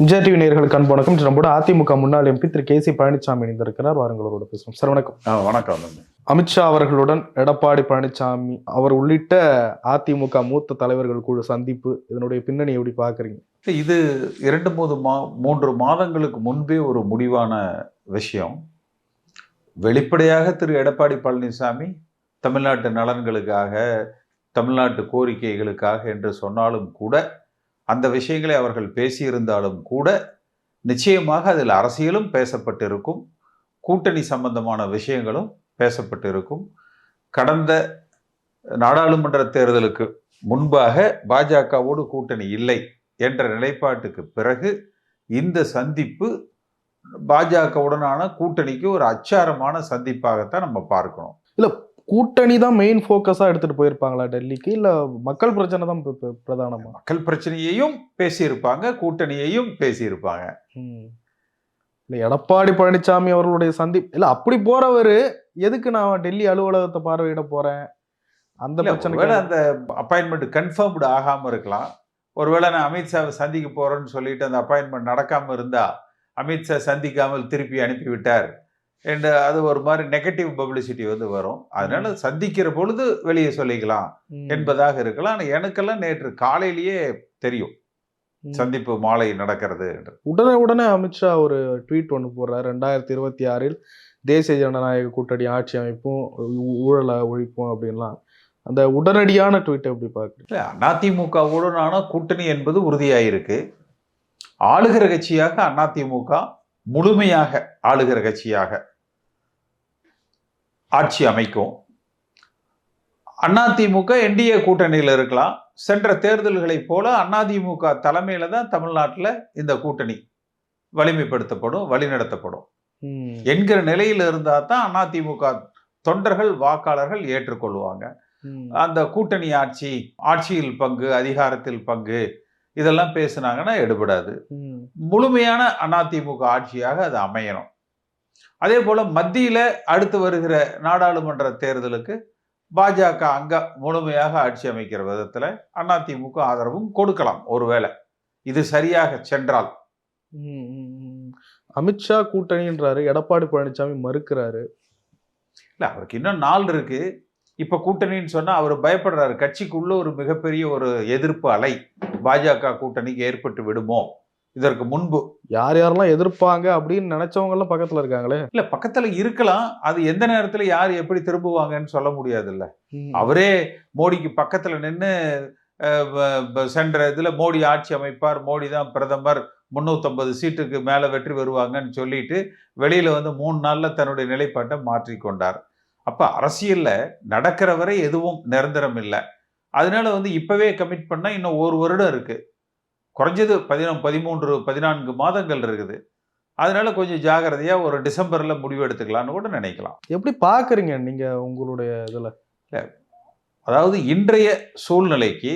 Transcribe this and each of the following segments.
MGR TV நேயர்களுக்கு அன்பு வணக்கம். நம்மளோட அதிமுக முன்னாள் எம்பி திரு கே சி பழனிசாமி இணைந்திருக்கிறார். வாருங்களோட பேசுவோம். சார் வணக்கம். வணக்கம். அமித்ஷா அவர்களுடன் எடப்பாடி பழனிசாமி அவர் உள்ளிட்ட அதிமுக மூத்த தலைவர்கள் குழு சந்திப்பு இதனுடைய பின்னணி எப்படி பாக்குறீங்க இது இரண்டு மூணு மா மூன்று மாதங்களுக்கு முன்பே ஒரு முடிவான விஷயம். வெளிப்படையாக திரு எடப்பாடி பழனிசாமி தமிழ்நாட்டு நலன்களுக்காக தமிழ்நாட்டு கோரிக்கைகளுக்காக என்று சொன்னாலும் கூட அந்த விஷயங்களை அவர்கள் பேசியிருந்தாலும் கூட நிச்சயமாக அதில் அரசியலும் பேசப்பட்டிருக்கும் கூட்டணி சம்பந்தமான விஷயங்களும் பேசப்பட்டிருக்கும். கடந்த நாடாளுமன்ற தேர்தலுக்கு முன்பாக பாஜகவோடு கூட்டணி இல்லை என்ற நிலைப்பாட்டுக்கு பிறகு இந்த சந்திப்பு பாஜகவுடனான கூட்டணிக்கு ஒரு அச்சாரமான சந்திப்பாகத்தான் நம்ம பார்க்கணும். இல்லை கூட்டணி தான் மெயின் ஃபோக்கஸா எடுத்துட்டு போயிருப்பாங்களா டெல்லிக்கு? இல்ல மக்கள் பிரச்சனை தான் பி- பி- பிரதானமா? மக்கள் பிரச்சனையையும் பேசியிருப்பாங்க கூட்டணியையும் பேசியிருப்பாங்க. இல்ல எடப்பாடி பழனிசாமி அவர்களுடைய சந்திப்பு இல்ல அப்படி போறவரு எதுக்கு நான் டெல்லி அலுவலகத்தை பார்வையிட போறேன்? அந்த பிரச்சனை அந்த அப்பாயின்மெண்ட் கன்ஃபார்ம்டு ஆகாம இருக்கலாம். ஒருவேளை நான் அமித்ஷாவை சந்திக்க போறேன்னு சொல்லிட்டு அந்த அப்பாயின்மெண்ட் நடக்காம இருந்தா அமித்ஷா சந்திக்காமல் திருப்பி அனுப்பி விட்டார் என்று அது ஒரு மாதிரி நெகட்டிவ் பப்ளிசிட்டி வந்து வரும். அதனால சந்திக்கிற பொழுது வெளியே சொல்லிக்கலாம் என்பதாக இருக்கலாம். ஆனா எனக்கெல்லாம் நேற்று காலையிலேயே தெரியும். சந்திப்பு மாலை நடக்கிறது உடனே உடனே அமித்ஷா ஒரு ட்வீட் ஒன்று போடுறாரு. ரெண்டாயிரத்தி இருபத்தி ஆறில் தேசிய ஜனநாயக கூட்டணி ஆட்சி அமைப்பும் ஊழலை ஒழிப்போம் அப்படின்லாம். அந்த உடனடியான ட்வீட் எப்படி இல்ல, அதிமுகவுடனான கூட்டணி என்பது உறுதியாயிருக்கு. ஆளுகிற கட்சியாக அதிமுக முழுமையாக ஆளுகிற கட்சியாக ஆட்சி அமைக்கும் அதிமுக என்டிஏ கூட்டணியில் இருக்கலாம் சென்ற தேர்தல்களைப் போல அதிமுக தலைமையில தான் தமிழ்நாட்டில் இந்த கூட்டணி வலிமைப்படுத்தப்படும் வழிநடத்தப்படும். என்கிற நிலையில் இருந்தால் தான் அதிமுக தொண்டர்கள் வாக்காளர்கள் ஏற்றுக்கொள்வாங்க. அந்த கூட்டணி ஆட்சி ஆட்சியில் பங்கு அதிகாரத்தில் பங்கு இதெல்லாம் பேசுனாங்கன்னா எடுபடாது. முழுமையான அதிமுக ஆட்சியாக அது அமையணும் அதே போல மத்தியில அடுத்து வருகிற நாடாளுமன்ற தேர்தலுக்கு பாஜக அங்க முழுமையாக ஆட்சி அமைக்கிற விதத்துல அதிமுக ஆதரவும் கொடுக்கலாம் ஒருவேளை. இது சரியாக சென்றால். அமித்ஷா கூட்டணின்றாரு எடப்பாடி பழனிசாமி மறுக்கிறாரு. இல்ல அவருக்கு இன்னும் நாள் இருக்கு. இப்ப கூட்டணின்னு சொன்னா அவர் பயப்படுறாரு. கட்சிக்குள்ள ஒரு மிகப்பெரிய ஒரு எதிர்ப்பு அலை பாஜக கூட்டணிக்கு ஏற்பட்டு விடுமோ? இதற்கு முன்பு. யார் யாரெல்லாம் எதிர்ப்பாங்க அப்படின்னு நினைச்சவங்க எல்லாம் பக்கத்துல இருக்காங்களே? இல்ல பக்கத்துல இருக்கலாம். அது எந்த நேரத்துல யார் எப்படி திரும்புவாங்கன்னு சொல்ல முடியாதுல்ல. ம். அவரே மோடிக்கு பக்கத்துல நின்று சென்ற இதுல மோடி ஆட்சி அமைப்பார் மோடி தான் பிரதமர் முன்னூத்தம்பது சீட்டுக்கு மேல வெற்றி வருவாங்கன்னு சொல்லிட்டு வெளியில வந்து மூணு நாள்ல தன்னுடைய நிலைப்பாட்டை மாற்றிக்கொண்டார் அப்ப அரசியல்ல நடக்கிற வரை எதுவும் நிரந்தரம் இல்லை. அதனால வந்து இப்பவே கமிட் பண்ணா இன்னும் ஒரு வருடம் இருக்கு. குறைஞ்சது பதினொ பதிமூன்று பதினான்கு மாதங்கள் இருக்குது. அதனால கொஞ்சம் ஜாகிரதையா ஒரு டிசம்பர்ல முடிவு எடுத்துக்கலாம்னு கூட நினைக்கலாம். எப்படி பாக்குறீங்க நீங்க உங்களுடைய இதுல? அதாவது இன்றைய சூழ்நிலைக்கு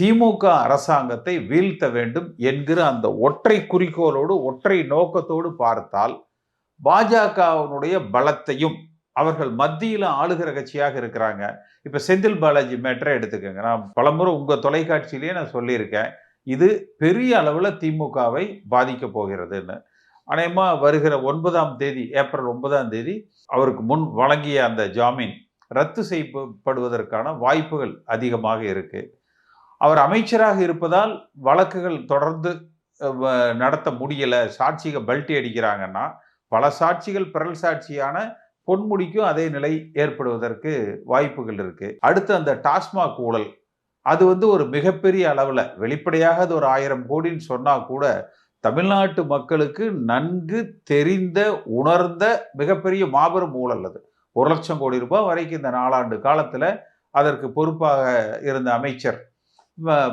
திமுக அரசாங்கத்தை வீழ்த்த வேண்டும் என்கிற அந்த ஒற்றை குறிக்கோளோடு ஒற்றை நோக்கத்தோடு பார்த்தால் பாஜகவினுடைய பலத்தையும் அவர்கள் மத்தியில் ஆளுகிற கட்சியாக இருக்கிறாங்க. இப்ப செந்தில் பாலாஜி மேட்டரை எடுத்துக்கோங்க. நான் பலமுறை உங்க தொலைக்காட்சியிலேயே நான் சொல்லியிருக்கேன். இது பெரிய அளவில் திமுகவை பாதிக்க போகிறதுன்னு. அநேகமாக வருகிற ஒன்பதாம் தேதி ஏப்ரல் ஒன்பதாம் தேதி அவருக்கு முன் வழங்கிய அந்த ஜாமீன் ரத்து செய்யப்படுவதற்கான வாய்ப்புகள் அதிகமாக இருக்குது அவர் அமைச்சராக இருப்பதால் வழக்குகள் தொடர்ந்து நடத்த முடியலை. சாட்சிகள் பல்ட்டி அடிக்கிறாங்கன்னா பல சாட்சிகள் பிறல் சாட்சியான பொன்முடிக்கும் அதே நிலை ஏற்படுவதற்கு வாய்ப்புகள் இருக்குது அடுத்து அந்த டாஸ்மாக் ஊழல் அது வந்து ஒரு மிகப்பெரிய அளவில் வெளிப்படையாக அது ஒரு ஆயிரம் கோடின்னு சொன்னால் கூட தமிழ்நாட்டு மக்களுக்கு நன்கு தெரிந்த உணர்ந்த மிகப்பெரிய மாபெரும் ஊழல் அது. ஒரு லட்சம் கோடி ரூபாய் வரைக்கும் இந்த நாலாண்டு காலத்தில் அதற்கு பொறுப்பாக இருந்த அமைச்சர்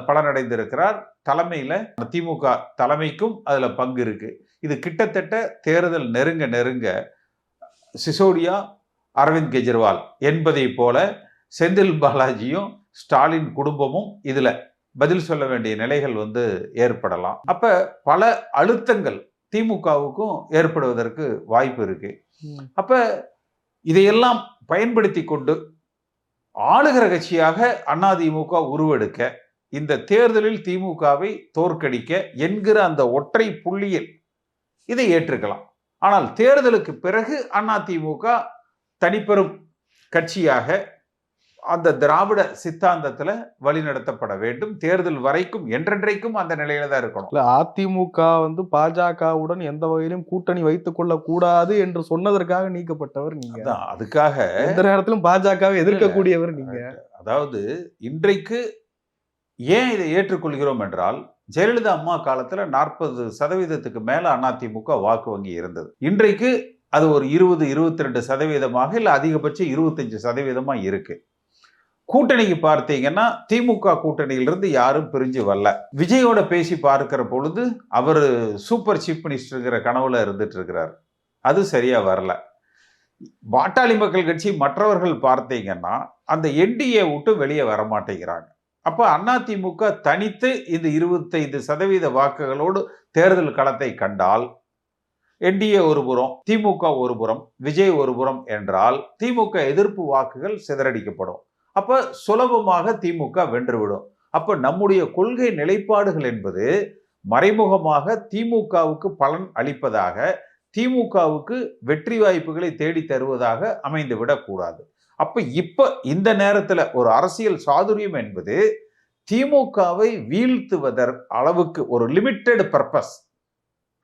பலனடைந்திருக்கிறார். தலைமையில் திமுக தலைமைக்கும் அதில் பங்கு இருக்குது இது கிட்டத்தட்ட தேர்தல் நெருங்க நெருங்க சிசோடியா அரவிந்த் கெஜ்ரிவால் என்பதை போல செந்தில் பாலாஜியும் ஸ்டாலின் குடும்பமும் இதுல பதில் சொல்ல வேண்டிய நிலைகள் வந்து ஏற்படலாம். அப்ப பல அழுத்தங்கள் திமுகவுக்கும் ஏற்படுவதற்கு வாய்ப்பு இருக்கு. அப்ப இதையெல்லாம் பயன்படுத்தி கொண்டு ஆளுகிற கட்சியாக அதிமுக உருவெடுக்க இந்த தேர்தலில் திமுகவை தோற்கடிக்க என்கிற அந்த ஒற்றை புள்ளியில் இதை ஏற்றுக்கலாம். ஆனால் தேர்தலுக்கு பிறகு அதிமுக தனிப்பெரும் கட்சியாக அந்த திராவிட சித்தாந்தத்துல வழிநடத்தப்பட வேண்டும். தேர்தல் வரைக்கும் என்றென்றைக்கும் அந்த நிலையில தான் இருக்கணும். இல்ல அதிமுக வந்து பாஜகவுடன் எந்த வகையிலும் கூட்டணி வைத்துக் கொள்ள கூடாது என்று சொன்னதற்காக நீக்கப்பட்டவர் நீங்க. அதுக்காக எந்த நேரத்திலும் பாஜகவை எதிர்க்கக்கூடியவர் நீங்க. அதாவது இன்றைக்கு ஏன் இதை ஏற்றுக்கொள்கிறோம் என்றால் ஜெயலலிதா அம்மா காலத்துல நாற்பது சதவீதத்துக்கு மேல அதிமுக வாக்கு வங்கி இருந்தது. இன்றைக்கு அது ஒரு இருபது இருபத்தி ரெண்டு சதவீதமாக இல்ல அதிகபட்சம் இருபத்தஞ்சு சதவீதமா இருக்கு. கூட்டணிக்கு பார்த்தீங்கன்னா திமுக கூட்டணியிலிருந்து யாரும் பிரிஞ்சு வரல. விஜயோட பேசி பார்க்கிற பொழுது அவர் சூப்பர் சீஃப் மினிஸ்டருங்கிற கனவுல இருந்துட்டு இருக்கிறார் அது சரியா வரல. பாட்டாளி மக்கள் கட்சி மற்றவர்கள் பார்த்தீங்கன்னா அந்த என்டிஏ விட்டு வெளியே வர மாட்டேங்கிறாங்க. அப்ப அதிமுக தனித்து இந்த இருபத்தைந்து சதவீத வாக்குகளோடு தேர்தல் களத்தை கண்டால் என்டிஏ ஒரு புறம் திமுக ஒரு புறம் விஜய் ஒரு புறம் என்றால் திமுக எதிர்ப்பு வாக்குகள் சிதறடிக்கப்படும். அப்போ சுலபமாக திமுக வென்றுவிடும். அப்போ நம்முடைய கொள்கை நிலைப்பாடுகள் என்பது மறைமுகமாக திமுகவுக்கு பலன் அளிப்பதாக திமுகவுக்கு வெற்றி வாய்ப்புகளை தேடி தருவதாக அமைந்து விடக்கூடாது அப்போ இப்போ இந்த நேரத்தில் ஒரு அரசியல் சாதுரியம் என்பது திமுகவை வீழ்த்துவதற் அளவுக்கு ஒரு லிமிட்டெட் பர்பஸ்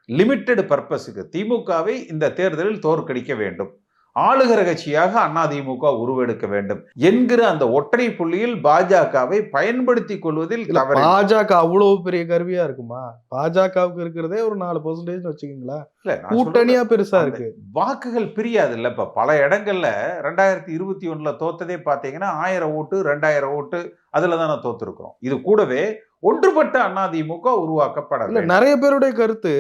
லிமிட்டெட் பர்பஸுக்கு திமுகவை இந்த தேர்தலில் தோற்கடிக்க வேண்டும். ஆளுகிற கட்சியாக அதிமுக உருவெடுக்க வேண்டும் என்கிற அந்த ஒற்றை புள்ளியில் பாஜகவை பயன்படுத்திக் கொள்வதில் பாஜக அவ்வளவு பெரிய கருவியா இருக்குமா? பாஜகவுக்கு இருக்கிறதே ஒரு நாலு பெர்சன்டேஜ் வச்சுக்கீங்களா இல்ல, நான் கூட்டணியா பெருசா இருக்கு. வாக்குகள் பிரியாது. இல்ல இப்ப பல இடங்கள்ல ரெண்டாயிரத்தி இருபத்தி ஒண்ணுல தோத்ததே பாத்தீங்கன்னா ஆயிரம் ஓட்டு ரெண்டாயிரம் ஓட்டு அதுல தானே தோத்துருக்கிறோம். இது கூடவே ஒன்றுபட்ட அதிமுக உருவாக்கப்பட இல்ல வேண்டும். நிறைய பேருடைய கருத்து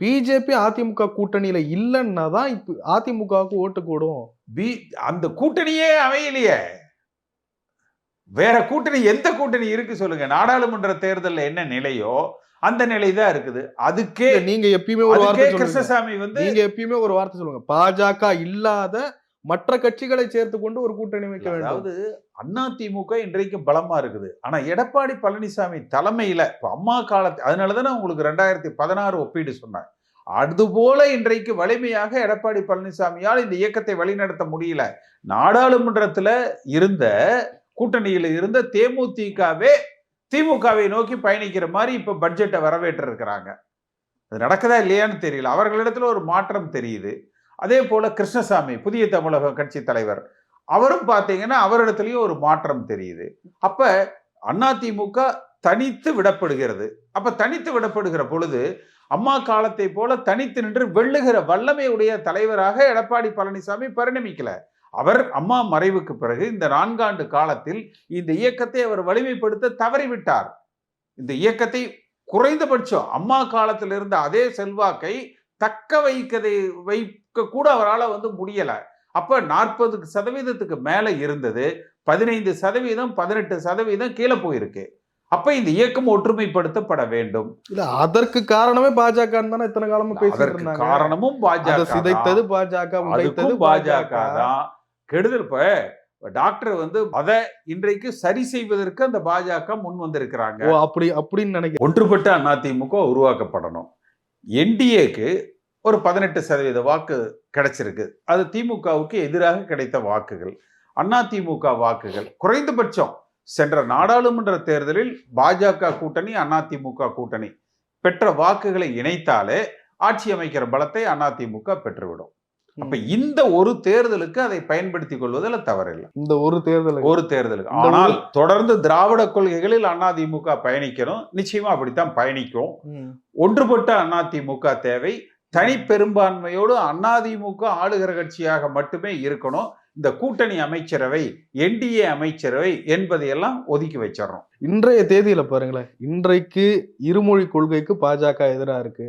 பிஜேபி அதிமுக கூட்டணியில இல்லைன்னா தான் இப்ப அதிமுகவுக்கு ஓட்டு கூடும் பி அந்த கூட்டணியே அமையலையே. வேற கூட்டணி எந்த கூட்டணி இருக்கு சொல்லுங்க. நாடாளுமன்ற தேர்தல்ல என்ன நிலையோ அந்த நிலை தான் இருக்குது. அதுக்கே நீங்க எப்பயுமே ஒரு வார்த்தை கிருஷ்ணசாமி வந்து நீங்க எப்பயுமே ஒரு வார்த்தை சொல்லுங்க. பாஜக இல்லாத மற்ற கட்சிகளை சேர்த்து கொண்டு ஒரு கூட்டணி வைக்க வேண்டும். அதாவது அதிமுக இன்றைக்கு பலமா இருக்குது. ஆனா எடப்பாடி பழனிசாமி தலைமையில இப்ப அம்மா காலத்து அதனாலதானே உங்களுக்கு ரெண்டாயிரத்தி பதினாறு ஒப்பீடு சொன்னேன் அதுபோல இன்றைக்கு வலிமையாக எடப்பாடி பழனிசாமியால் இந்த இயக்கத்தை வழிநடத்த முடியல. நாடாளுமன்றத்துல இருந்த கூட்டணியில இருந்த தேமுதிகவே திமுகவை நோக்கி பயணிக்கிற மாதிரி இப்ப பட்ஜெட்டை வரவேற்று இருக்கிறாங்க அது நடக்குதா இல்லையான்னு தெரியல. அவர்களிடத்துல ஒரு மாற்றம் தெரியுது. அதே போல் கிருஷ்ணசாமி புதிய தமிழக கட்சி தலைவர் அவரும் பார்த்தீங்கன்னா அவரிடத்துலையும் ஒரு மாற்றம் தெரியுது. அப்போ அதிமுக தனித்து விடப்படுகிறது. அப்போ தனித்து விடப்படுகிற பொழுது அம்மா காலத்தை போல தனித்து நின்று வெள்ளுகிற வல்லமையுடைய தலைவராக எடப்பாடி பழனிசாமி பரிணமிக்கல. அவர் அம்மா மறைவுக்கு பிறகு இந்த நான்காண்டு காலத்தில் இந்த இயக்கத்தை அவர் வலிமைப்படுத்த தவறிவிட்டார். இந்த இயக்கத்தை குறைந்தபட்சம் அம்மா காலத்தில் இருந்த அதே செல்வாக்கை தக்க வைக்கதை வை கூட அவரால் வந்து முடியல. அப்ப நாற்பது சதவீதத்துக்கு மேல இருந்தது. பதினைந்து சதவீதம் பதினெட்டு சதவீதம் கீழே போயிருக்கு. அப்ப இந்த இயக்கம் ஒற்றுமைப்படுத்தப்பட வேண்டும். இல்ல அதற்கு காரணமே பாஜக தானே இத்தனை காலமா பேசிட்டு காரணமும் பாஜக சிதைத்தது பாஜக உடைத்தது பாஜக. தான். கெடுதல் இப்ப டாக்டர் வந்து அதை இன்றைக்கு சரி செய்வதற்கு அந்த பாஜக முன் வந்திருக்கிறாங்க. ஓ அப்படி அப்படின்னு நினைக்கிறேன். ஒன்றுபட்ட அதிமுக உருவாக்கப்படணும். என்டிஏக்கு ஒரு பதினெட்டு சதவீத வாக்கு கிடைச்சிருக்கு. அது திமுகவுக்கு எதிராக கிடைத்த வாக்குகள் அதிமுக வாக்குகள். குறைந்தபட்சம் சென்ற நாடாளுமன்ற தேர்தலில் பாஜக கூட்டணி அதிமுக கூட்டணி பெற்ற வாக்குகளை இணைத்தாலே ஆட்சி அமைக்கிற பலத்தை அதிமுக பெற்றுவிடும். அப்ப இந்த ஒரு தேர்தலுக்கு அதை பயன்படுத்திக் கொள்வதில் தவறில்லை. இந்த ஒரு தேர்தல் ஒரு தேர்தலுக்கு. ஆனால் தொடர்ந்து திராவிட கொள்கைகளில் அதிமுக பயணிக்கணும் நிச்சயமா அப்படித்தான் பயணிக்கும். ஒன்றுபட்ட அதிமுக தேவை. தனி பெரும்பான்மையோடு அதிமுக ஆளுகிற கட்சியாக மட்டுமே இருக்கணும். இந்த கூட்டணி அமைச்சரவை என்டிஏ அமைச்சரவை என்பதையெல்லாம் ஒதுக்கி வச்சிடறோம். இன்றைய தேதியில பாருங்களேன் இன்றைக்கு இருமொழி கொள்கைக்கு பாஜக எதிரா இருக்கு.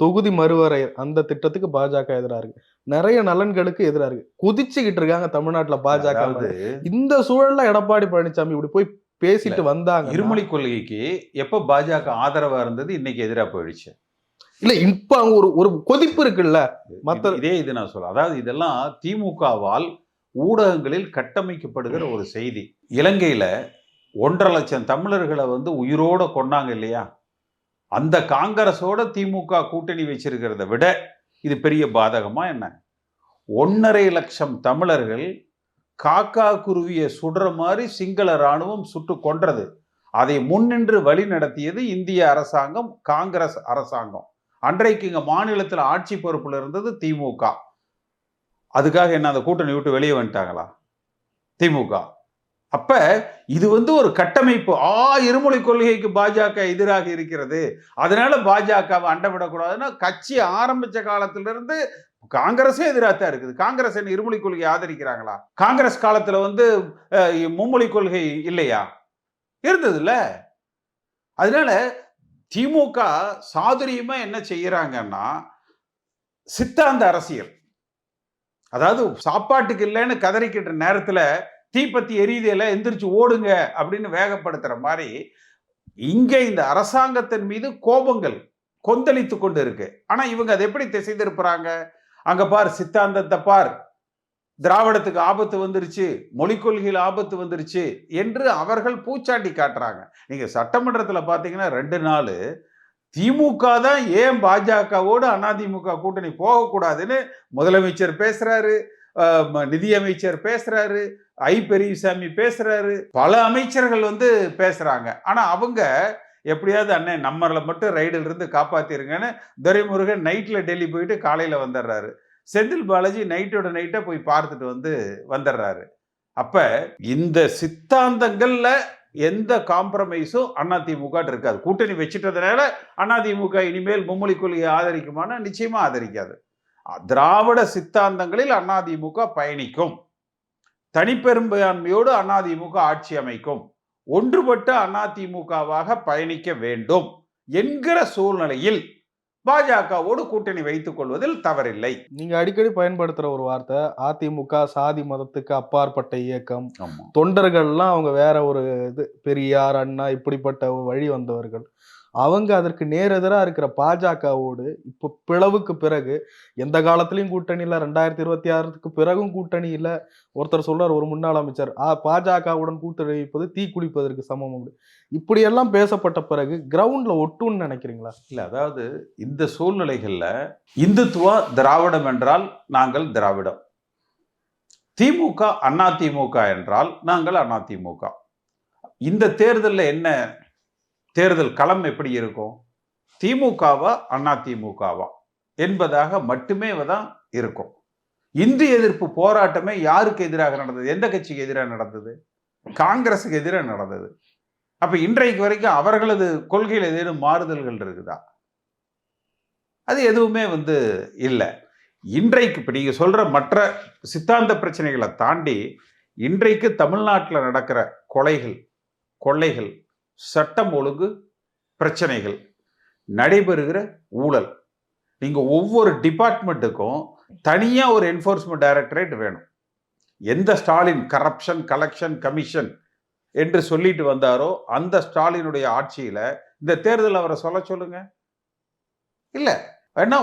தொகுதி மறுவரை அந்த திட்டத்துக்கு பாஜக எதிரா இருக்கு. நிறைய நலன்களுக்கு எதிரா இருக்கு. கொதிச்சுக்கிட்டு இருக்காங்க தமிழ்நாட்டுல பாஜக. இந்த சூழல்ல எடப்பாடி பழனிசாமி இப்படி போய் பேசிட்டு வந்தாங்க இருமொழி கொள்கைக்கு எப்ப பாஜக ஆதரவா இருந்தது இன்னைக்கு எதிரா போயிடுச்சு? இல்ல இப்ப அங்க ஒரு ஒரு கொதிப்பு இருக்குல்ல மத்த- இது- இதே நான் சொல்ல அதாவது இதெல்லாம் திமுகவால் ஊடகங்களில் கட்டமைக்கப்படுகிற ஒரு செய்தி. இலங்கையில ஒன்றரை லட்சம் தமிழர்களை வந்து உயிரோட கொன்னாங்க இல்லையா? அந்த காங்கிரஸோட திமுக கூட்டணி வச்சிருக்கிறத விட இது பெரிய பாதகமா என்ன? ஒன்றரை லட்சம் தமிழர்கள் காக்கா குருவியை சுடுற மாதிரி சிங்கள இராணுவம் சுட்டு கொன்றது. அதை முன்னின்று வழி நடத்தியது இந்திய அரசாங்கம் காங்கிரஸ் அரசாங்கம். அன்றைக்கு இங்கே மாநிலத்தில் ஆட்சி பொறுப்பில் இருந்தது திமுக. அதுக்காக என்ன அந்த கூட்டணி விட்டு வெளியே வந்துட்டாங்களா? திமுக. அப்ப இது வந்து ஒரு கட்டமைப்பு. ஆ இருமொழி கொள்கைக்கு பாஜக எதிராக இருக்கிறது. அதனால பாஜகவை அண்டவிடக்கூடாதுன்னா கட்சி ஆரம்பிச்ச காலத்திலிருந்து காங்கிரஸே எதிராக தான் இருக்குது. காங்கிரஸ் என்ன இருமொழி கொள்கையை ஆதரிக்கிறாங்களா? காங்கிரஸ் காலத்துல வந்து மும்மொழி கொள்கை இல்லையா? இருந்தது இல்ல அதனால திமுக சாதுரியமா என்ன செய்யறாங்கன்னா சித்தாந்த அரசியல். அதாவது சாப்பாட்டுக்கு இல்லைன்னு கதறிக்கிட்ட நேரத்துல தீப்பத்தி எரியுதையில எந்திரிச்சு ஓடுங்க அப்படின்னு வேகப்படுத்துற மாதிரி இங்க இந்த அரசாங்கத்தின் மீது கோபங்கள் கொந்தளித்து கொண்டு இருக்கு. ஆனா இவங்க அதை எப்படி திசை திருப்புறாங்க? அங்க பார் சித்தாந்தத்தை பார். திராவிடத்துக்கு ஆபத்து வந்துருச்சு மொழிக் கொள்கையில் ஆபத்து வந்துருச்சு என்று அவர்கள் பூச்சாட்டி காட்டுறாங்க. நீங்கள் சட்டமன்றத்தில் பார்த்தீங்கன்னா ரெண்டு நாள் திமுக தான் ஏன் பாஜகவோடு அதிமுக கூட்டணி போகக்கூடாதுன்னு முதலமைச்சர் பேசுகிறாரு நிதியமைச்சர் பேசுகிறாரு ஐ பெரியசாமி பேசுகிறாரு பல அமைச்சர்கள் வந்து பேசுகிறாங்க ஆனால் அவங்க எப்படியாவது அண்ணன் நம்மளை மட்டும் ரைடில் இருந்து காப்பாற்றிருங்கன்னு துரைமுருகன் நைட்டில் டெல்லி போயிட்டு காலையில் வந்துடுறாரு செந்தில் பாலாஜி நைட்டோட நைட்டாக போய் பார்த்துட்டு வந்து வந்துடுறாரு அப்போ இந்த சித்தாந்தங்களில் எந்த காம்ப்ரமைஸும் அதிமுக இருக்காது. கூட்டணி வச்சுட்டதுனால அதிமுக இனிமேல் மும்மொழி கொள்கையை ஆதரிக்குமானா நிச்சயமாக ஆதரிக்காது. திராவிட சித்தாந்தங்களில் அதிமுக பயணிக்கும். தனிப்பெரும்பான்மையோடு அதிமுக ஆட்சி அமைக்கும். ஒன்றுபட்ட அதிமுகவாக பயணிக்க வேண்டும் என்கிற சூழ்நிலையில் பாஜகவோடு கூட்டணி வைத்துக் கொள்வதில் தவறில்லை. நீங்க அடிக்கடி பயன்படுத்துற ஒரு வார்த்தை அதிமுக சாதி மதத்துக்கு அப்பாற்பட்ட இயக்கம். தொண்டர்கள்லாம் அவங்க வேற ஒரு இது பெரியார் அண்ணா இப்படிப்பட்ட வழி வந்தவர்கள். அவங்க அதற்கு நேரெதிராக இருக்கிற பாஜகவோடு இப்போ பிளவுக்கு பிறகு எந்த காலத்திலையும் கூட்டணி இல்லை ரெண்டாயிரத்தி இருபத்தி ஆறுக்கு பிறகும் கூட்டணி இல்லை ஒருத்தர் சொல்றார் ஒரு முன்னாள் அமைச்சர். ஆ பாஜகவுடன் கூட்டணிப்பது தீ குளிப்பதற்கு சமம் அப்படி. இப்படியெல்லாம் பேசப்பட்ட பிறகு கிரவுண்ட்ல ஒட்டுன்னு நினைக்கிறீங்களா? இல்லை அதாவது இந்த சூழ்நிலைகளில் இந்துத்துவா திராவிடம் என்றால் நாங்கள் திராவிடம். திமுக அண்ணா திமுக என்றால் நாங்கள் அண்ணா திமுக. இந்த தேர்தலில் என்ன தேர்தல் களம் எப்படி இருக்கும்? திமுகவா அண்ணா திமுகவா என்பதாக மட்டுமே தான் இருக்கும். இந்து எதிர்ப்பு போராட்டமே யாருக்கு எதிராக நடந்தது? எந்த கட்சிக்கு எதிராக நடந்தது? காங்கிரஸுக்கு எதிராக நடந்தது. அப்ப இன்றைக்கு வரைக்கும் அவர்களது கொள்கையில் ஏதேனும் மாறுதல்கள் இருக்குதா? அது எதுவுமே வந்து இல்லை. இன்றைக்கு இப்போ நீங்கள் சொல்கிற மற்ற சித்தாந்த பிரச்சனைகளை தாண்டி இன்றைக்கு தமிழ்நாட்டில் நடக்கிற கொலைகள் கொள்ளைகள் சட்டம் ஒழுங்கு பிரச்சனைகள் நடைபெறுகிற ஊழல். நீங்கள் ஒவ்வொரு டிபார்ட்மெண்ட்டுக்கும் தனியாக ஒரு என்ஃபோர்ஸ்மெண்ட் டைரக்டரேட் வேணும். எந்த ஸ்டாலின் கரப்ஷன் கலெக்ஷன் கமிஷன் என்று சொல்லிட்டு வந்தாரோ அந்த ஸ்டாலினுடைய ஆட்சியில் இந்த தேர்தல் அவரை சொல்ல சொல்லுங்க. இல்லை. ஏன்னா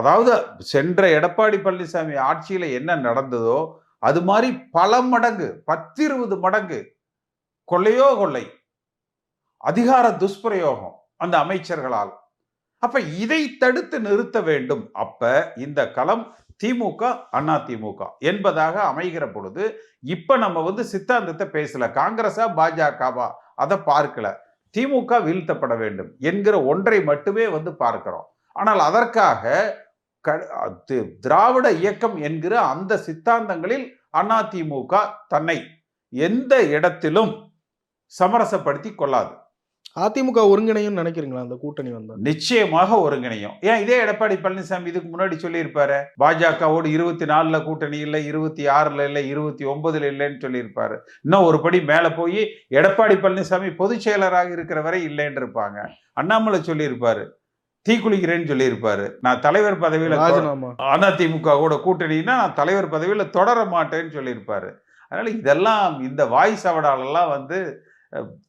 அதாவது சென்ற எடப்பாடி பழனிசாமி ஆட்சியில் என்ன நடந்ததோ அது மாதிரி பல மடங்கு பத்திருபது மடங்கு கொள்ளையோ கொள்ளை அதிகார துஷ்பிரயோகம் அந்த அமைச்சர்களால். அப்ப இதை தடுத்து நிறுத்த வேண்டும். அப்ப இந்த களம் திமுக அண்ணா திமுக என்பதாக அமைகிற பொழுது இப்ப நம்ம வந்து சித்தாந்தத்தை பேசல. காங்கிரஸா பாஜகவா? அதை பார்க்கல. திமுக வீழ்த்தப்பட வேண்டும் என்கிற ஒன்றை மட்டுமே வந்து பார்க்கிறோம். ஆனால் அதற்காக க- தி- திராவிட இயக்கம் என்கிற அந்த சித்தாந்தங்களில் அதிமுக தன்னை எந்த இடத்திலும் சமரசப்படுத்தி கொள்ளாது. அதிமுக ஒருங்கிணையும் நினைக்கிறீங்களா அந்த கூட்டணி வந்தா? நிச்சயமாக ஒருங்கிணையும். ஏன் இதே எடப்பாடி பழனிசாமி இதுக்கு முன்னாடி சொல்லியிருப்பாரு பாஜகவோடு இருபத்தி நாலுல கூட்டணி இல்லை இருபத்தி ஆறுல இல்லை இருபத்தி ஒன்பதுல இல்லைன்னு சொல்லியிருப்பாரு. இன்னும் ஒரு படி மேல போய் எடப்பாடி பழனிசாமி பொதுச் செயலராக இருக்கிற வரை இல்லைன்னு இருப்பாங்க அண்ணாமலை சொல்லியிருப்பாரு தீக்குளிக்கிறேன்னு சொல்லியிருப்பாரு. நான் தலைவர் பதவியில தொ- ராஜினாமா. அதிமுக கூட கூட்டணின்னா நான் தலைவர் பதவியில தொடர மாட்டேன்னு சொல்லியிருப்பாரு. அதனால இதெல்லாம் இந்த வாய் சவடாலெல்லாம் வந்து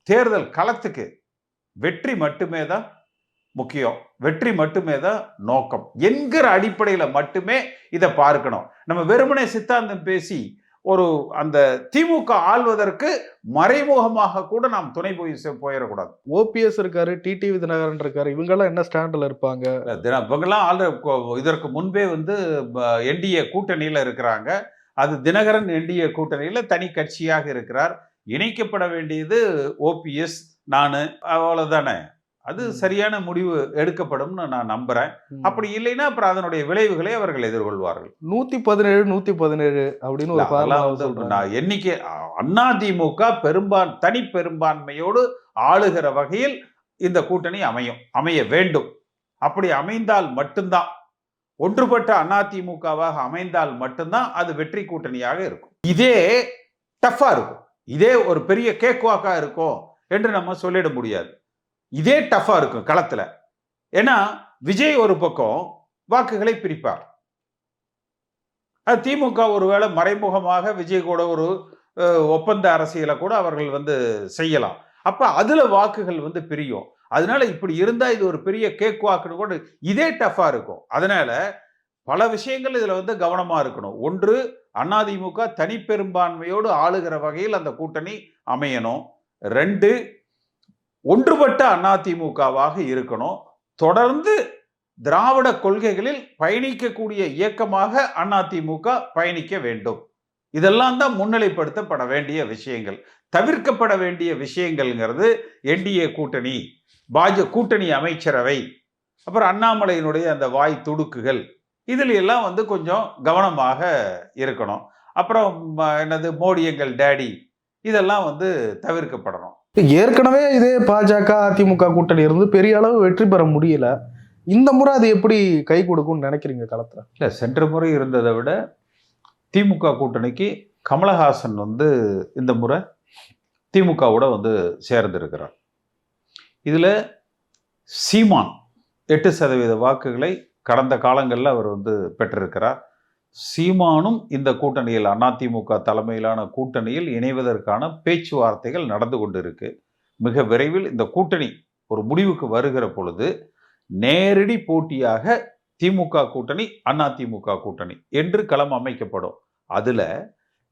தேர்தல் களத்துக்கு வெற்றி மட்டுமே தான் முக்கியம். வெற்றி மட்டுமே தான் நோக்கம். என்கிற அடிப்படையில மட்டுமே இதை பார்க்கணும். நம்ம வெறுமனே சித்தாந்தம் பேசி ஒரு அந்த திமுக ஆள்வதற்கு மறைமுகமாக கூட நாம் துணை போய் போயிடக்கூடாது. ஓபிஎஸ் இருக்காரு டிடிவி தினகரன் இருக்காரு இவங்கெல்லாம் என்ன ஸ்டாண்ட்ல இருப்பாங்க? இவங்கெல்லாம் ஆல்ரெ கொ- இதற்கு முன்பே வந்து என்டிஏ கூட்டணியில இருக்கிறாங்க. அது தினகரன் என்டிஏ கூட்டணியில தனி கட்சியாக இருக்கிறார். இணைக்கப்பட வேண்டியது ஓபிஎஸ் நானு அவ்வளவுதானே. அது. சரியான முடிவு எடுக்கப்படும்னு நான் நம்புறேன். அப்படி இல்லைன்னா அப்புறம் அதனுடைய விளைவுகளை அவர்கள் எதிர்கொள்வார்கள். நூத்தி பதினேழு நூத்தி பதினேழு அப்படின்னு ஒரு வந்து நான் எண்ணிக்கை அண்ணா திமுக பெரும்பான் தனி பெரும்பான்மையோடு ஆளுகிற வகையில் இந்த கூட்டணி அமையும் அமைய வேண்டும். அப்படி அமைந்தால் மட்டும்தான் ஒன்றுபட்ட அதிமுகவாக அமைந்தால் மட்டும்தான் அது வெற்றி கூட்டணியாக இருக்கும். இதே டஃபா இருக்கும். இதே ஒரு பெரிய கேக்வாக்கா இருக்கும். என்று நம்ம சொல்லிட முடியாது. இதே டஃபா இருக்கும் களத்துல. ஏன்னா விஜய் ஒரு பக்கம் வாக்குகளை பிரிப்பார். அது திமுக ஒருவேளை மறைமுகமாக விஜய் கூட ஒரு ஒப்பந்த அரசியலை கூட அவர்கள் வந்து செய்யலாம். அப்ப அதுல வாக்குகள் வந்து பிரியும். அதனால இப்படி இருந்தா இது ஒரு பெரிய கேக் வாக்குன்னு கூட இதே டஃபா இருக்கும். அதனால பல விஷயங்கள் இதுல வந்து கவனமா இருக்கணும். ஒன்று அதிமுக தனிப்பெரும்பான்மையோடு ஆளுகிற வகையில் அந்த கூட்டணி அமையணும். ரெண்டு ஒன்றுபட்ட அதிமுகவாக இருக்கணும். தொடர்ந்து திராவிட கொள்கைகளில் பயணிக்கக்கூடிய இயக்கமாக அதிமுக பயணிக்க வேண்டும். இதெல்லாம் தான் முன்னிலைப்படுத்தப்பட வேண்டிய விஷயங்கள். தவிர்க்கப்பட வேண்டிய விஷயங்கள்ங்கிறது என்டிஏ கூட்டணி பாஜ கூட்டணி அமைச்சரவை அப்புறம் அண்ணாமலையினுடைய அந்த வாய் துடுக்குகள். இதில் எல்லாம் வந்து கொஞ்சம் கவனமாக இருக்கணும். அப்புறம் என்னது மோடி எங்கள் டேடி இதெல்லாம் வந்து தவிர்க்கப்படணும். ஏற்கனவே இதே பாஜக அதிமுக கூட்டணி இருந்து பெரிய அளவு வெற்றி பெற முடியல. இந்த முறை அது எப்படி கை கொடுக்கும்னு நினைக்கிறீங்க களத்துல இல்லை சென்ற முறை இருந்ததை விட திமுக கூட்டணிக்கு கமலஹாசன் வந்து இந்த முறை திமுகவோட வந்து சேர்ந்திருக்கிறார். இதில் சீமான் எட்டு சதவீத வாக்குகளை கடந்த காலங்களில் அவர் வந்து பெற்றிருக்கிறார். சீமானும் இந்த கூட்டணியில் அதிமுக தலைமையிலான கூட்டணியில் இணைவதற்கான பேச்சுவார்த்தைகள் நடந்து கொண்டிருக்கு. மிக விரைவில் இந்த கூட்டணி ஒரு முடிவுக்கு வருகிற பொழுது நேரடி போட்டியாக திமுக கூட்டணி அதிமுக கூட்டணி என்று களம் அமைக்கப்படும். அதில்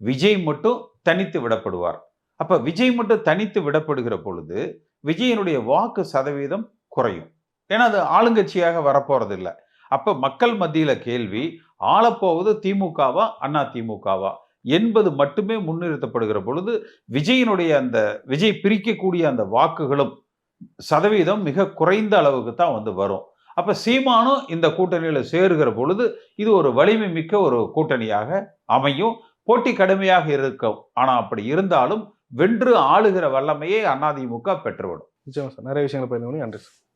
விஜய் மட்டும் தனித்து விடப்படுவார். அப்போ விஜய் மட்டும் தனித்து விடப்படுகிற பொழுது விஜயனுடைய வாக்கு சதவீதம் குறையும். ஏன்னா அது ஆளுங்கட்சியாக வரப்போகிறதில்ல அப்போ மக்கள் மத்தியில் கேள்வி ஆளப்போவது திமுகவா அண்ணா திமுகவா என்பது மட்டுமே முன்னிறுத்தப்படுகிற பொழுது விஜயனுடைய அந்த விஜய் பிரிக்கக்கூடிய அந்த வாக்குகளும் சதவீதம் மிக குறைந்த அளவுக்கு தான் வந்து வரும். அப்போ சீமானும் இந்த கூட்டணியில் சேருகிற பொழுது இது ஒரு வலிமை மிக்க ஒரு கூட்டணியாக அமையும். போட்டி கடுமையாக இருக்கும். ஆனால் அப்படி இருந்தாலும் வென்று ஆளுகிற வல்லமையை அதிமுக பெற்றுவிடும். நிச்சயமா சார். நிறைய விஷயங்களை பகிர்ந்து நன்றி சார்.